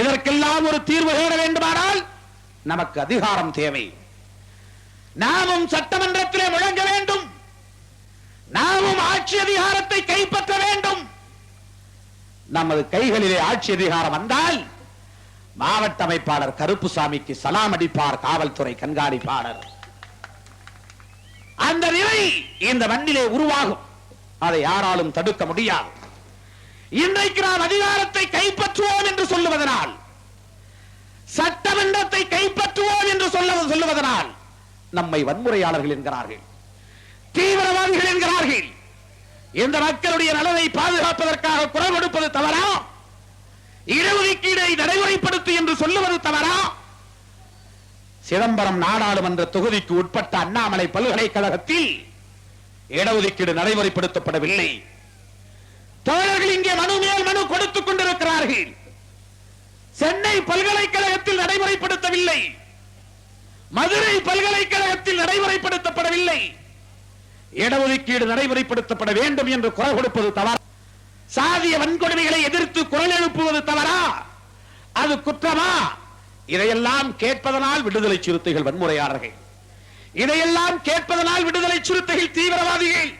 இதற்கெல்லாம் ஒரு தீர்வு தேட வேண்டுமானால் நமக்கு அதிகாரம் தேவை. நாமும் சட்டமன்றத்திலே முழங்க வேண்டும். நாமும் ஆட்சி அதிகாரத்தை கைப்பற்ற வேண்டும். நமது கைகளிலே ஆட்சி அதிகாரம் வந்தால் மாவட்ட அமைப்பாளர் கருப்புசாமிக்கு சலாம் அடிப்பார் காவல்துறை கண்காணிப்பாளர். அந்த நிலை இந்த மண்ணிலே உருவாகும். அதை யாராலும் தடுக்க முடியாது. இன்றைக்கு நாம் அதிகாரத்தை கைப்பற்றுவோம் என்று சொல்லுவதனால் சட்டமன்றத்தை கைப்பற்றுவோம் என்று சொல்ல சொல்லுவதனால் நம்மை வன்முறையாளர்கள் என்கிறார்கள் தீவிரவாதிகள் என்கிறார்கள். இந்த மக்களுடைய நலனை பாதுகாப்பதற்காக குரல் கொடுப்பது தவறா? இடஒதுக்கீடை நடைமுறைப்படுத்து என்று சொல்லுவது தவறா? சிதம்பரம் நாடாளுமன்ற தொகுதிக்கு உட்பட்ட அண்ணாமலை பல்கலைக்கழகத்தில் இடஒதுக்கீடு நடைமுறைப்படுத்தப்படவில்லை. தோழர்கள் இங்கே மனு மேல் மனு கொடுத்துக் கொண்டிருக்கிறார்கள். சென்னை பல்கலைக்கழகத்தில் நடைமுறைப்படுத்தவில்லை. மதுரை பல்கலைக்கழகத்தில் நடைமுறைப்படுத்தப்படவில்லை. இடஒதுக்கீடு நடைமுறைப்படுத்தப்பட வேண்டும் என்று குரல் கொடுப்பது தவறா? சாதிய வன்கொடுமைகளை எதிர்த்து குரல் எழுப்புவது தவறா? அது குற்றமா? இதையெல்லாம் கேட்பதனால் விடுதலை சிறுத்தைகள் வன்முறையாளர்கள். இதையெல்லாம் கேட்பதனால் விடுதலை சிறுத்தைகள் தீவிரவாதிகள்.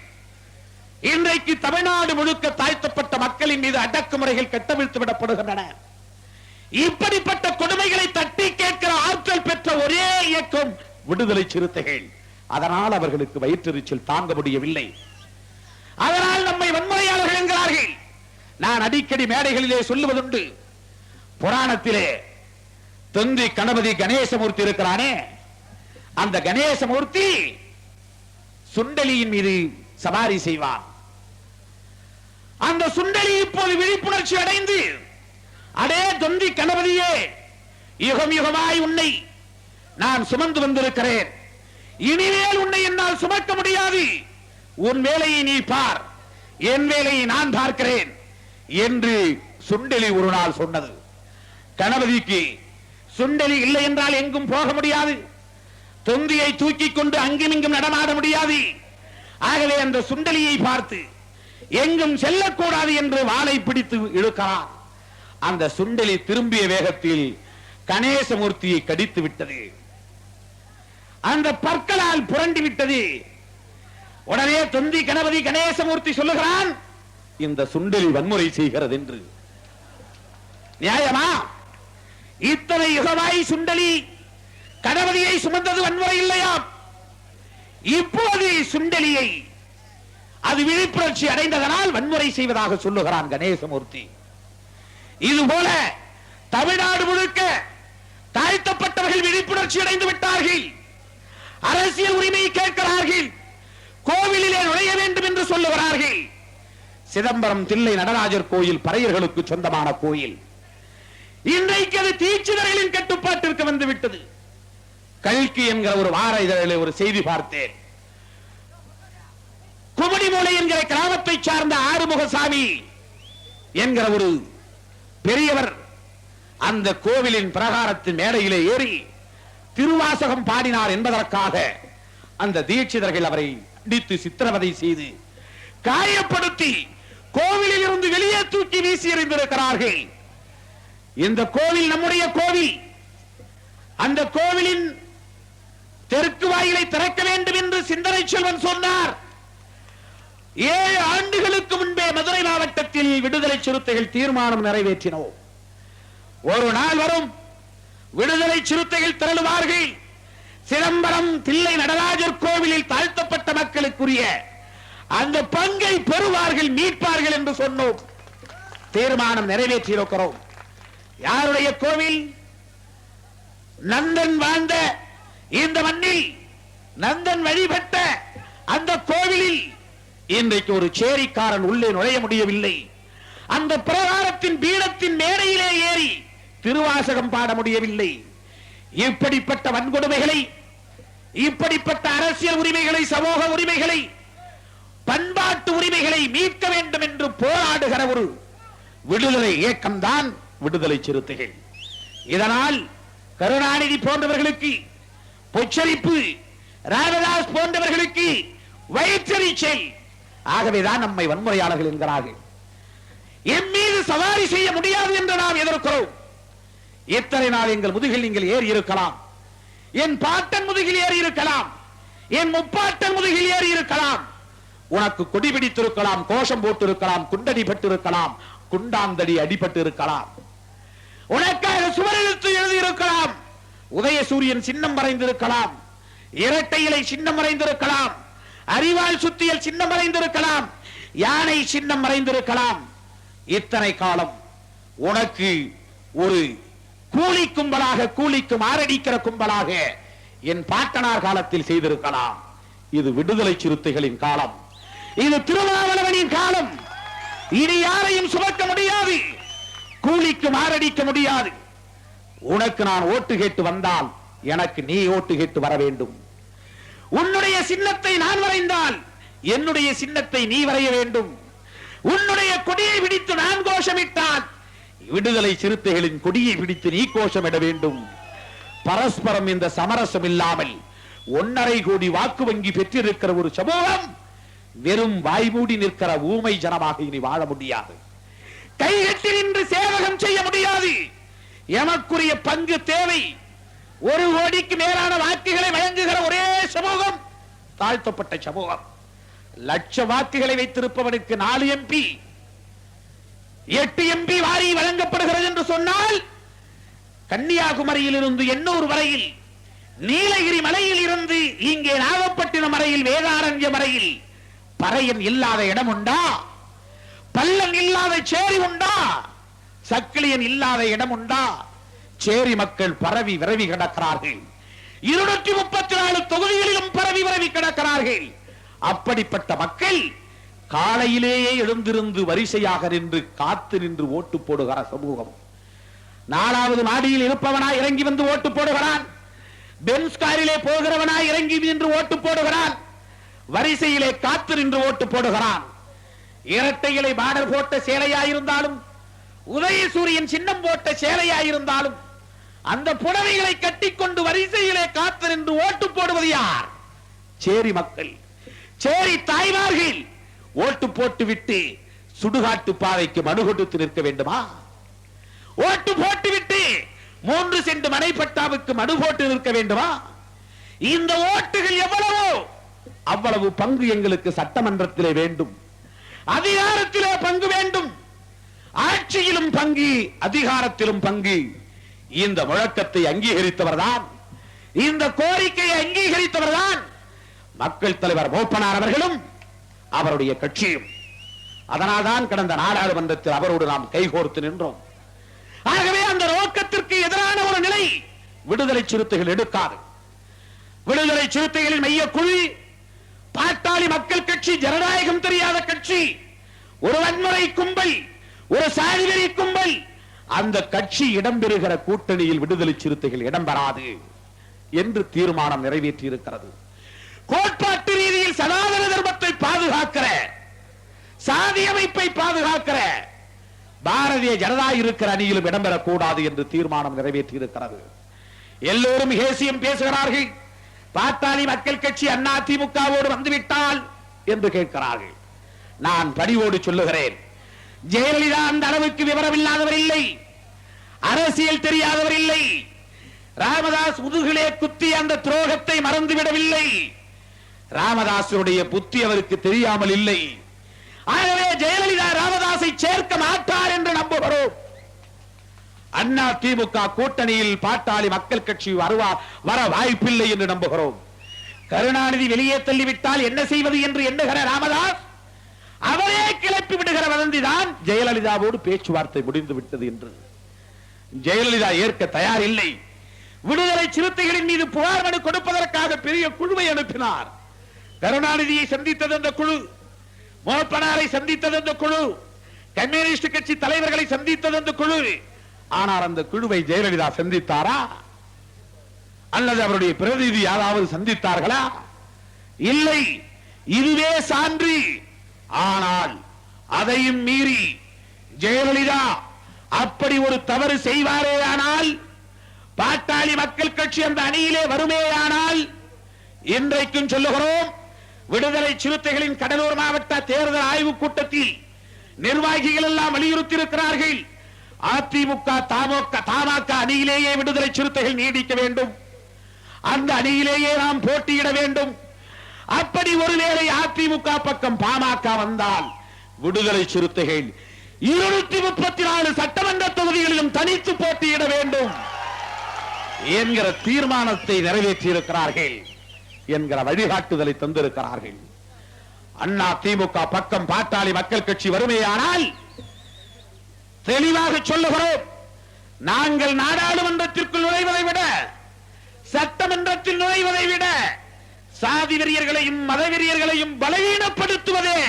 இன்றைக்கு தமிழ்நாடு முழுக்க தாழ்த்தப்பட்ட மக்களின் மீது அடக்குமுறைகள் கட்டவிழ்த்து விடப்படுகின்றன. இப்படிப்பட்ட கொடுமைகளை தட்டி கேட்கிற ஆற்றல் பெற்ற ஒரே இயக்கம் விடுதலை சிறுத்தைகள். அதனால் அவர்களுக்கு வயிற்றெரிச்சல் தாங்க முடியவில்லை. அதனால் நம்மை வன்முறையாளர்கள் என்கிறார்கள். நான் அடிக்கடி மேடைகளிலே சொல்லுவதுண்டு. புராணத்திலே தொந்தி கணபதி கணேசமூர்த்தி இருக்கிறானே. அந்த கணேசமூர்த்தி சுண்டலியின் மீது சவாரி செய்வார். அந்த சுண்டலி இப்போது விழிப்புணர்ச்சி அடைந்து அடே தொந்தி கணபதியே யுகம் யுகமாய் உன்னை நான் சுமந்து வந்திருக்கிறேன். இனிமேல் உன்னை என்னால் சுமக்க முடியாது. உன் வேலையை நீ பார். என் வேலையை நான் பார்க்கிறேன் என்று சுண்டலி ஒரு நாள் சொன்னது. கணபதிக்கு சுண்டலி இல்லை என்றால் எங்கும் போக முடியாது. தொந்தியை தூக்கிக் கொண்டு அங்கும் இங்கும் நடமாட முடியாது. ஆகவே அந்த சுண்டலியை பார்த்து எங்கும் செல்லக்கூடாது என்று வாளை பிடித்து இழுக்கிறான். அந்த சுண்டலி திரும்பிய வேகத்தில் கணேசமூர்த்தியை கடித்து விட்டது. அந்த பற்களால் புரண்டு விட்டது. உடனே தொந்தி கணபதி கணேசமூர்த்தி சொல்லுகிறான் இந்த சுண்டலி வன்முறை செய்கிறது என்று நியாயமா? இத்தனை யுகமாய் சுண்டலி கணபதியை சுமந்தது வன்முறை இல்லையா இப்போது சுண்டலியை அது விழிப்புணர்ச்சி அடைந்ததனால் வன்முறை செய்வதாக சொல்லுகிறான் கணேசமூர்த்தி. இது போல தமிழ்நாடு முழுக்க தாழ்த்தப்பட்டவர்கள் விழிப்புணர்ச்சி அடைந்து விட்டார்கள். அரசியல் உரிமையை கேட்கிறார்கள். கோவிலிலே நுழைய வேண்டும் என்று சொல்லுகிறார்கள். சிதம்பரம் தில்லை நடராஜர் கோயில் பறையர்களுக்கு சொந்தமான கோயில். இன்றைக்கு அது தீட்சிதர்களின் கட்டுப்பாட்டிற்கு வந்து விட்டது. கல்கி என்கிற ஒரு வார இதழில் ஒரு செய்தி பார்த்தேன். குமணிமூலை என்கிற கிராமத்தை சார்ந்த ஆறுமுகசாமி என்கிற ஒரு பெரியவர் அந்த கோவிலின் பிரகாரத்தின் மேடையிலே ஏறி திருவாசகம் பாடினார் என்பதற்காக அந்த தீட்சிதர்கள் அவரை அடித்து சித்திரவதை செய்து காயப்படுத்தி கோவிலில் இருந்து வெளியே தூக்கி வீசி எறிந்திருக்கிறார்கள். இந்த கோவில் நம்முடைய கோவில். அந்த கோவிலின் தெற்கு வாயிலை திறக்க வேண்டும் என்று சிந்தனை செல்வன் சொன்னார். ஏழு ஆண்டுகளுக்கு முன்பே மதுரை மாவட்டத்தில் விடுதலை சிறுத்தைகள் தீர்மானம் நிறைவேற்றினோம். ஒரு நாள் வரும் விடுதலை சிறுத்தைகள் திரளுவார்கள். சிதம்பரம் தில்லை நடராஜர் கோவிலில் தாழ்த்தப்பட்ட மக்களுக்குரிய அந்த பங்கை பெறுவார்கள் மீட்பார்கள் என்று சொன்னோம். தீர்மானம் நிறைவேற்றியிருக்கிறோம். யாருடைய கோவில்? நந்தன் வாழ்ந்த இந்த மண்ணில் நந்தன் வழிபட்ட அந்த கோவிலில் இன்றைக்கு ஒரு சேரிக்காரன் உள்ளே நுழைய முடியவில்லை. அந்த பிரகாரத்தின் பீடத்தின் மேடையிலே ஏறி திருவாசகம் பாட முடியவில்லை. இப்படிப்பட்ட வன்கொடுமைகளை இப்படிப்பட்ட அரசியல் உரிமைகளை சமூக உரிமைகளை பண்பாட்டு உரிமைகளை மீட்க வேண்டும் என்று போராடுகிற ஒரு விடுதலை இயக்கம்தான் விடுதலை சிறுத்தைகள். இதனால் கருணாநிதி போன்றவர்களுக்கு பொச்சரிப்பு ராமதாஸ் போன்றவர்களுக்கு வயிற்றறிச்சை ஆகவேதான் நம்மை வன்முறையாளர்கள் என்கிறார்கள். என் மீது சவாரி செய்ய முடியாது என்று நாம் எதிர்க்கிறோம். எத்தனை நாள் எங்கள் முதுகில் நீங்கள் ஏறி இருக்கலாம். என் பாட்டன் முதுகில் ஏறி இருக்கலாம். என் முப்பாட்டன் முதுகில் ஏறி இருக்கலாம். உனக்கு கொடி பிடித்திருக்கலாம் கோஷம் போட்டிருக்கலாம் குண்டடி பட்டிருக்கலாம் குண்டாந்தடி அடிபட்டு இருக்கலாம் உனக்காக சுவரெழுத்து எழுதியிருக்கலாம். உதயசூரியன் சின்னம் மறைந்திருக்கலாம். இரட்டை இலை சின்னம் மறைந்திருக்கலாம். அறிவாள் சுத்தியல் சின்னம் மறைந்திருக்கலாம். யானை சின்னம் மறைந்திருக்கலாம். இத்தனை காலம் உனக்கு ஒரு கூலி கும்பலாக கூலிக்கும் ஆரடிக்கிற கும்பலாக என் பாட்டனார் காலத்தில் செய்திருக்கலாம். இது விடுதலை சிறுத்தைகளின் காலம். இது திருமாவளவனின் காலம். இனி யாரையும் சுமக்க முடியாது. கூலிக்கும் ஆரடிக்க முடியாது. உனக்கு நான் ஓட்டு கேட்டு வந்தால் எனக்கு நீ ஓட்டு கேட்டு வர வேண்டும். உன்னுடைய சின்னத்தை நான் வரைந்தால் என்னுடைய சின்னத்தை நீ வரைய வேண்டும். உன்னுடைய கொடியை பிடித்து நான் கோஷமிட்டால் விடுதலை சிறுத்தைகளின் கொடியை பிடித்து நீ கோஷமிட வேண்டும். பரஸ்பரம் இந்த சமரசம் இல்லாமல் ஒன்னரை கோடி வாக்கு வங்கி பெற்றிருக்கிற ஒரு சமூகம் வெறும் வாய்மூடி நிற்கிற ஊமை ஜனமாக இனி வாழ முடியாது. கைகட்டி நின்று சேவகம் செய்ய முடியாது. எமக்குரிய பங்கு தேவை. ஒரு கோடிக்கு மேலான வாக்குகளை வழங்குகிற ஒரே சமூகம் தாழ்த்தப்பட்ட சமூகம். லட்ச வாக்குகளை வைத்திருப்பவனுக்கு நாலு எம்பி எட்டு எம்பி வாரி வழங்கப்படுகிறது என்று சொன்னால் கன்னியாகுமரியில் இருந்து எண்ணூர் வரையில் நீலகிரி மலையில் இருந்து இங்கே நாகப்பட்டினம் வரையில் வேதாரண்யம் வரையில் பறையன் இல்லாத இடம் உண்டா? பள்ளம் இல்லாத சேரி உண்டா? சக்கிலியன் இல்லாத இடம் உண்டா? சேரி மக்கள் பரவி விரவி கிடக்கிறார்கள். இருநூற்றி முப்பத்தி நாலு தொகுதிகளிலும் பரவி விரவி கிடக்கிறார்கள். அப்படிப்பட்ட மக்கள் காலையிலேயே எழுந்திருந்து வரிசையாக நின்று காத்து நின்று ஓட்டு போடுகிற சமூகம். நாலாவது மாடியில் இருப்பவனா இறங்கி வந்து ஓட்டு போடுகிறான். பென்ஸ் காரிலே போகிறவனா இறங்கி நின்று ஓட்டு போடுகிறான். வரிசையிலே காத்து நின்று ஓட்டு போடுகிறான். இரட்டைகளை மாடல் போட்ட சேலையாயிருந்தாலும் உதயசூரியன் சின்னம் போட்ட சேலையாயிருந்தாலும் அந்த புடவைகளை கட்டிக்கொண்டு வரிசையிலே காத்து நின்று ஓட்டு போடுவது யார்? சேரி மக்கள் சேரி தாய்மார்கள். ஓட்டு போட்டு விட்டு சுடுகாட்டு பாதைக்கு மனு கொடுத்து நிற்க வேண்டுமா? ஓட்டு போட்டு விட்டு மூன்று சென்று மனைப்பட்டாவுக்கு மனு போட்டு நிற்க வேண்டுமா? இந்த ஓட்டுகள் எவ்வளவோ அவ்வளவு பங்கு எங்களுக்கு சட்டமன்றத்திலே வேண்டும். அதிகாரத்திலே பங்கு வேண்டும். ஆட்சியிலும் பங்கு அதிகாரத்திலும் பங்கு. இந்த முழக்கத்தை அங்கீகரித்தவர்தான். இந்த கோரிக்கையை அங்கீகரித்தவர்தான் மக்கள் தலைவர் மூப்பனார் அவர்களும் அவருடைய கட்சியும். அதனால்தான் கடந்த நாடாளுமன்றத்தில் அவரோடு நாம் கைகோர்த்து நின்றோம். ஆகவே அந்த நோக்கத்திற்கு எதிரான ஒரு நிலை விடுதலை சிறுத்தைகள் எடுக்காது. விடுதலை சிறுத்தைகளின் மைய குழு பாட்டாளி மக்கள் கட்சி ஜனநாயகம் தெரியாத கட்சி ஒரு வன்முறை கும்பல் ஒரு சாதிவெறி கும்பல். அந்த கட்சி இடம்பெறுகிற கூட்டணியில் விடுதலை சிறுத்தைகள் இடம்பெறாது என்று தீர்மானம் நிறைவேற்றி இருக்கிறது கோட்பாட்டு ரீதியில் சனாதன தர்மத்தை பாதுகாக்கிற சாதி அமைப்பை பாதுகாக்கிற பாரதிய ஜனதா இருக்கிற அணியிலும் இடம்பெறக்கூடாது என்று தீர்மானம் நிறைவேற்றி இருக்கிறது எல்லோரும் ஹேசியம் பேசுகிறார்கள். பாட்டாளி மக்கள் கட்சி அண்ணா திமுகவோடு வந்துவிட்டால் என்று கேட்கிறார்கள். நான் பணிவோடு சொல்லுகிறேன். ஜெயலலிதா அந்த அளவுக்கு விவரம் இல்லாதவர் இல்லை அரசியல் தெரியாதவர் இல்லை ராமதாஸ் முதுகிலே குத்தி அந்த துரோகத்தை மறந்துவிடவில்லை. ராமதாசருடைய புத்தி அவருக்கு தெரியாமல் இல்லை. ஆகவே ஜெயலலிதா ராமதாசை சேர்க்க மாட்டார் என்று நம்புகிறோம். அண்ணா திமுக கூட்டணியில் பாட்டாளி மக்கள் கட்சி வருவார் வர வாய்ப்பில்லை என்று நம்புகிறோம். கருணாநிதி வெளியே தள்ளிவிட்டால் என்ன செய்வது என்று எண்ணுகிற ராமதாஸ் அவரே கிளப்பி ஜெயலலிதாவோடு பேச்சுவார்த்தை முடிந்து விட்டது என்று. ஜெயலலிதா ஏற்க தயார் இல்லை விடுதலை சிறுத்தைகளின் மீது புகார் மனு கொடுப்பதற்காக பெரிய குழுவை அனுப்பினார். கருணாநிதியை சந்தித்தது அந்த குழு மோப்பனாரை சந்தித்தது அந்த குழு கம்யூனிஸ்ட் கட்சி தலைவர்களை சந்தித்தது அந்த குழு. ஆனால் அந்த குழுவை ஜெயலலிதா சந்தித்தாரா? அல்லது அவருடைய பிரதிநிதி யாராவது சந்தித்தார்களா? இல்லை. இதுவே சான்று. ஆனால் அதையும் மீறி ஜெயலலிதா அப்படி ஒரு தவறு செய்வாரே ஆனால் பாட்டாளி மக்கள் கட்சி அந்த அணியிலே வருமேயானால் இன்றைக்கும் சொல்லுகிறோம் விடுதலை சிறுத்தைகளின் கடலூர் மாவட்ட தேர்தல் ஆய்வு கூட்டத்தில் நிர்வாகிகள் எல்லாம் வலியுறுத்தி இருக்கிறார்கள் அதிமுக தமக தமாக அணியிலேயே விடுதலை சிறுத்தைகள் நீடிக்க வேண்டும். அந்த அணியிலேயே நாம் போட்டியிட வேண்டும். அப்படி ஒருவேளை அதிமுக பக்கம் பாமக வந்தால் விடுதலை சிறுத்தைகள். இருநூத்தி முப்பத்தி நாலு சட்டமன்ற தொகுதிகளிலும் தனித்து போட்டியிட வேண்டும் என்கிற தீர்மானத்தை நிறைவேற்றியிருக்கிறார்கள் என்கிற வழிகாட்டுதலை தந்திருக்கிறார்கள். அண்ணா திமுக பக்கம் பாட்டாளி மக்கள் கட்சி வறுமையானால் தெளிவாக சொல்லுகிறோம். நாங்கள் நாடாளுமன்றத்திற்குள் நுழைவதை விட சட்டமன்றத்தில் நுழைவதை விட சாதி வெறியர்களையும் மதவெறியர்களையும் பலவீனப்படுத்துவதே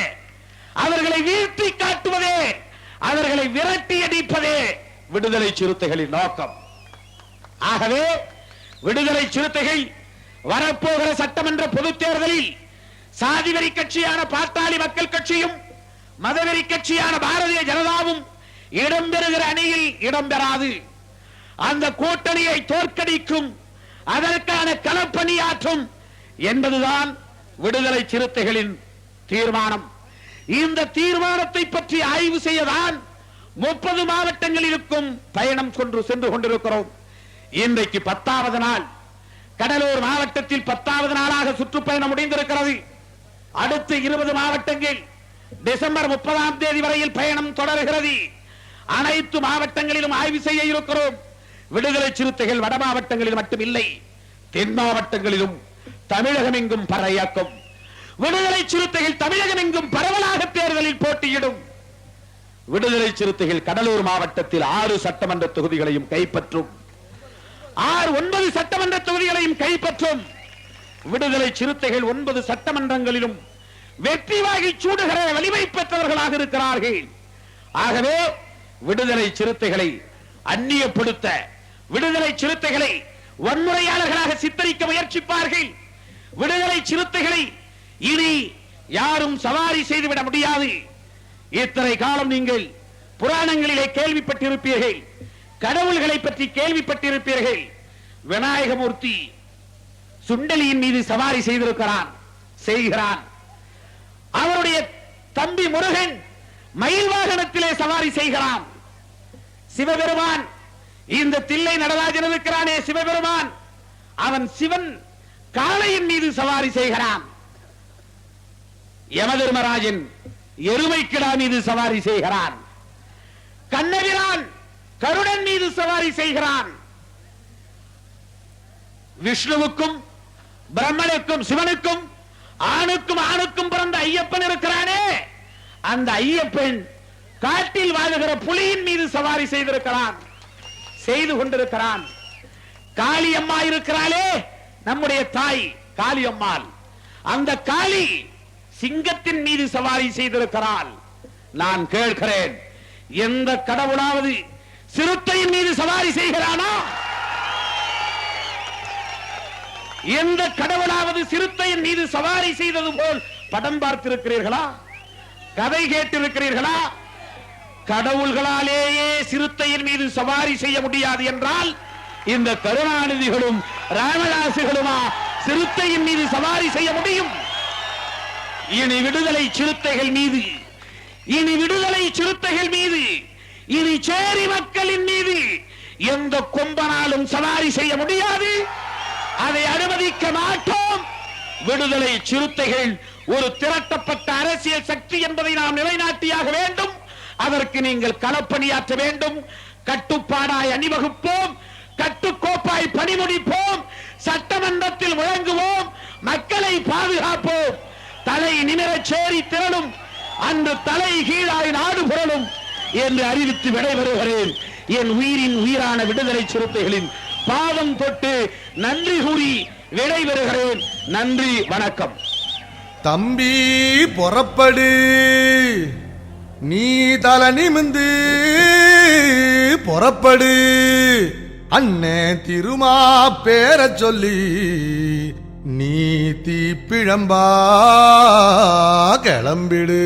அவர்களை வீழ்த்தி காட்டுவதே அவர்களை விரட்டி அடிப்பதே விடுதலை சிறுத்தைகளின் நோக்கம். ஆகவே விடுதலை சிறுத்தைகள் வரப்போகிற சட்டமன்ற பொதுத் தேர்தலில் சாதிவெறி கட்சியான பாட்டாளி மக்கள் கட்சியும் மதவெறி கட்சியான பாரதிய ஜனதாவும் இடம்பெறுகிற அணியில் இடம்பெறாது அந்த கூட்டணியை தோற்கடிக்கும் அதற்கான களப்பணியாற்றும் என்பதுதான் விடுதலை சிறுத்தைகளின் தீர்மானம். இந்த தீர்மானத்தை பற்றி ஆய்வு செய்யதான் முப்பது மாவட்டங்களிலிருக்கும் பயணம் கொண்டு சென்று கொண்டிருக்கிறோம். இன்றைக்கு பத்தாவது நாள். கடலூர் மாவட்டத்தில் பத்தாவது நாளாக சுற்றுப்பயணம் முடிந்திருக்கிறது. அடுத்து இருபது மாவட்டங்கள். டிசம்பர் முப்பதாம் தேதி வரையில் பயணம் தொடர்கிறது. அனைத்து மாவட்டங்களிலும் ஆய்வு செய்ய இருக்கிறோம். விடுதலை சிறுத்தைகள் வட மாவட்டங்களில் மட்டும் இல்லை தென் மாவட்டங்களிலும் தமிழகம் எங்கும் பர இயக்கம் விடுதலை சிறுத்தைகள் தமிழகம் எங்கும் பரவலாக தேர்தலில் போட்டியிடும். விடுதலை சிறுத்தைகள் கடலூர் மாவட்டத்தில் ஆறு சட்டமன்ற தொகுதிகளையும் கைப்பற்றும். ஆறு ஒன்பது சட்டமன்ற தொகுதிகளையும் கைப்பற்றும். விடுதலை சிறுத்தைகள் ஒன்பது சட்டமன்றங்களிலும் வெற்றி வாகி சூடுகிற வலிமை பெற்றவர்களாக இருக்கிறார்கள். ஆகவே விடுதலை சிறுத்தைகளை அந்நியப்படுத்த விடுதலை சிறுத்தைகளை வன்முறையாளர்களாக சித்தரிக்க முயற்சிப்பார்கள். விடுதலை சிறுத்தைகளை இனி யாரும் சவாரி செய்துவிட முடியாது. இத்தனை காலம் நீங்கள் புராணங்களிலே கேள்விப்பட்டிருப்பீர்கள். கடவுள்களை பற்றி கேள்விப்பட்டிருப்பீர்கள். விநாயகமூர்த்தி சுண்டலியின் மீது சவாரி செய்திருக்கிறான் செய்கிறான். அவருடைய தம்பி முருகன் மயில் வாகனத்திலே சவாரி செய்கிறான். சிவபெருமான் இந்த தில்லை நடராஜன் இருக்கிறானே சிவபெருமான். அவன் சிவன் காளையின் மீது சவாரி செய்கிறான். யமதர்மராஜன் எருமைக்கிடா மீது சவாரி செய்கிறான். கண்ணகிரான் கருடன் மீது சவாரி செய்கிறான். விஷ்ணுவுக்கும் பிரம்மனுக்கும் சிவனுக்கும் ஆணுக்கும் ஆணுக்கும் பிறந்த ஐயப்பன் இருக்கிறானே. அந்த ஐயப்பன் காட்டில் வாழுகிற புலியின் மீது சவாரி செய்திருக்கிறான். செய்து கொண்டிருக்கிறான். காளியம்மா இருக்கிறாளே நம்முடைய தாய் காளியம்மாள். அந்த காளி சிங்கத்தின் மீது சவாரி செய்திருக்கிறாள் நான் கேட்கிறேன் எந்த கடவுளாவது சிறுத்தையின் மீது சவாரி செய்கிறானா? எந்த கடவுளாவது சிறுத்தையின் மீது சவாரி செய்தது போல் படம் பார்த்திருக்கிறீர்களா? கதை கேட்டிருக்கிறீர்களா? கடவுள்களாலேயே சிறுத்தையின் மீது சவாரி செய்ய முடியாது என்றால் இந்த கருணாநிதிகளும் ராமதாசுகளுமா சிறுத்தையின் மீது சவாரி செய்ய முடியும்? இனி விடுதலை சிறுத்தைகள் மீது. இனி விடுதலை சிறுத்தைகள் மீது. இனி சேரி மக்களின் மீது. எந்த கொம்பனாலும் சவாரி செய்ய முடியாது. அதை அனுமதிக்க மாட்டோம். விடுதலை சிறுத்தைகள் ஒரு திரட்டப்பட்ட அரசியல் சக்தி என்பதை நாம் நிலைநாட்டியாக வேண்டும். அதற்கு நீங்கள் களப்பணியாற்ற வேண்டும். கட்டுப்பாடாய் அணிவகுப்போம். கட்டுக்கோப்பாய் பணிமுடிப்போம். சட்டமன்றத்தில் முழங்குவோம். மக்களை பாதுகாப்போம். தலை நிமிரச் சேரி திரளும் அன்று தலை கீழாய் நாடு புரளும் என்று அறிவித்து விடைபெறுகிறேன். என் உயிரின் உயிரான விடுதலை சிறுத்தைகளின் பாதம் தொட்டு நன்றி கூறி விடைபெறுகிறேன். நன்றி வணக்கம். தம்பி புறப்படு. நீ தல நிமிந்து புறப்படு. அண்ணே திருமா பேர சொல்லி நீ பிழம்பா கிளம்பிடு.